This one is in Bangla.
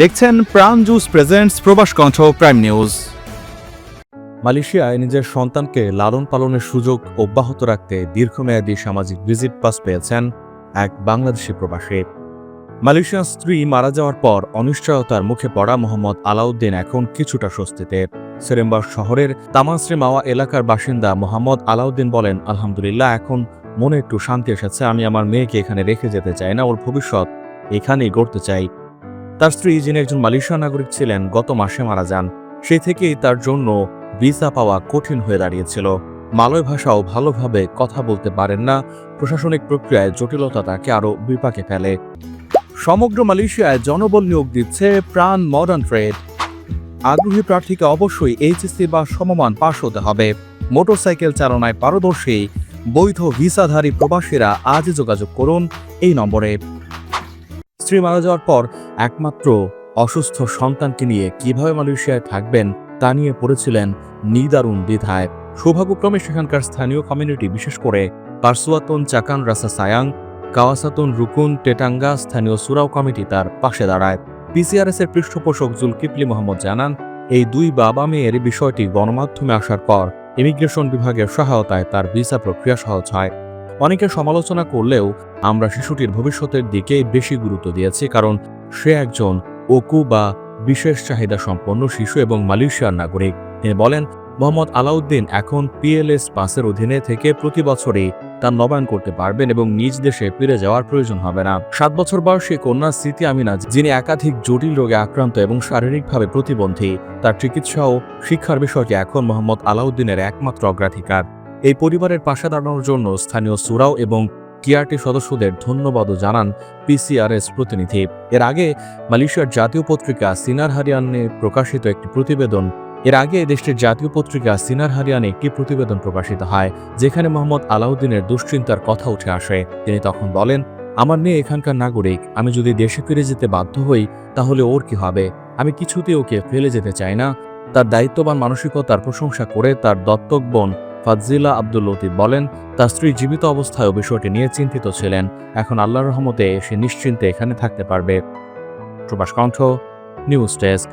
দেখছেন প্রাণ জুস প্রেজেন্টস প্রবাস কণ্ঠ প্রাইম নিউজ মালয়েশিয়ায় নিজের সন্তানকে লালন পালনের সুযোগ অব্যাহত রাখতে দীর্ঘমেয়াদী সামাজিক ভিজিট পাস পেয়েছেন এক বাংলাদেশি প্রবাসী। মালয়েশিয়ার স্ত্রী মারা যাওয়ার পর অনিশ্চয়তার মুখে পড়া মোহাম্মদ আলাউদ্দিন এখন কিছুটা স্বস্তিতে। সেরেম্বার শহরের তামাশ্রী মাওয়া এলাকার বাসিন্দা মোহাম্মদ আলাউদ্দিন বলেন, আলহামদুলিল্লাহ, এখন মনে একটু শান্তি এসেছে। আমি আমার মেয়েকে এখানে রেখে যেতে চাই না। ওর ভবিষ্যৎ এখানেই গড়তে চাই। তার স্ত্রী, যিনি একজন মালয়েশিয়া নাগরিক ছিলেন, গত মাসে মারা যান। সেই থেকেই তার জন্য ভিসা পাওয়া কঠিন হয়ে দাঁড়িয়েছিল। মালয় ভাষাও ভালোভাবে কথা বলতে পারেন না। প্রশাসনিক প্রক্রিয়ায় জটিলতা তাকে আরও বিপাকে ফেলে। সমগ্র মালয়েশিয়ায় জনবল নিয়োগ দিচ্ছে প্রাণ মডার্ন ট্রেড আগ্রহী প্রার্থীকে অবশ্যই এইচএসসি বা সমমান পাশ হতে হবে। মোটরসাইকেল চালনায় পারদর্শী, বৈধ ভিসাধারী প্রবাসীরা আজই যোগাযোগ করুন এই নম্বরে। স্ত্রী মারা যাওয়ার পর একমাত্র অসুস্থ সন্তানকে নিয়ে কীভাবে মালয়েশিয়ায় থাকবেন তা নিয়ে পড়েছিলেন নিদারুণ দ্বিধায়। সৌভাগ্যক্রমে সেখানকার স্থানীয় কমিউনিটি বিশেষ করে পারসুয়াতন, চাকান, রাসা সায়াং, কাওয়াসাতন, রুকুন, টেটাঙ্গা, স্থানীয় সুরাও কমিটি তার পাশে দাঁড়ায়। পিসিআরএস এর পৃষ্ঠপোষক জুলকিপলি মোহাম্মদ জানান, এই দুই বাবা মেয়ের বিষয়টি গণমাধ্যমে আসার পর ইমিগ্রেশন বিভাগের সহায়তায় তার ভিসা প্রক্রিয়া সহজ হয়। অনেকে সমালোচনা করলেও আমরা শিশুটির ভবিষ্যতের দিকে বেশি গুরুত্ব দিয়েছি, কারণ সে একজন ওকু বা বিশেষ চাহিদা সম্পন্ন শিশু এবং মালয়েশিয়ার নাগরিক। তিনি বলেন, মোহাম্মদ আলাউদ্দিন এখন পিএলএস পাসের অধীনে থেকে প্রতি বছরই তার নবায়ন করতে পারবেন এবং নিজ দেশে ফিরে যাওয়ার প্রয়োজন হবে না। সাত বছর বয়সী কন্যা স্মৃতি আমিনা, যিনি একাধিক জটিল রোগে আক্রান্ত এবং শারীরিকভাবে প্রতিবন্ধী, তার চিকিৎসা ও শিক্ষার বিষয়টি এখন মোহাম্মদ আলাউদ্দিনের একমাত্র অগ্রাধিকার। এই পরিবারের পাশে দাঁড়ানোর জন্য স্থানীয় সুরাও এবং কিয়ারটি সদস্যদের ধন্যবাদও জানান পিসিআরএস প্রতিনিধি। এর আগে মালয়েশিয়ার জাতীয় পত্রিকা সিনার হারিয়ানে প্রকাশিত একটি প্রতিবেদন, এর আগে দেশটির জাতীয় পত্রিকা সিনার হারিয়ানে একটি প্রতিবেদন প্রকাশিত হয়, যেখানে মোহাম্মদ আলাউদ্দিনের দুশ্চিন্তার কথা উঠে আসে। তিনি তখন বলেন, আমার মেয়ে এখানকার নাগরিক, আমি যদি দেশে ফিরে যেতে বাধ্য হই, তাহলে ওর কি হবে? আমি কিছুতে ওকে ফেলে যেতে চাই না। তার দায়িত্ববান মানসিকতার প্রশংসা করে তার দত্তক বোন ফাজিলা আব্দুল লতিফ বলেন, তার স্ত্রী জীবিত অবস্থায় বিষয়টি নিয়ে চিন্তিত ছিলেন। এখন আল্লাহর রহমতে সে নিশ্চিন্তে এখানে থাকতে পারবে। প্রবাস কণ্ঠ, নিউজ ডেস্ক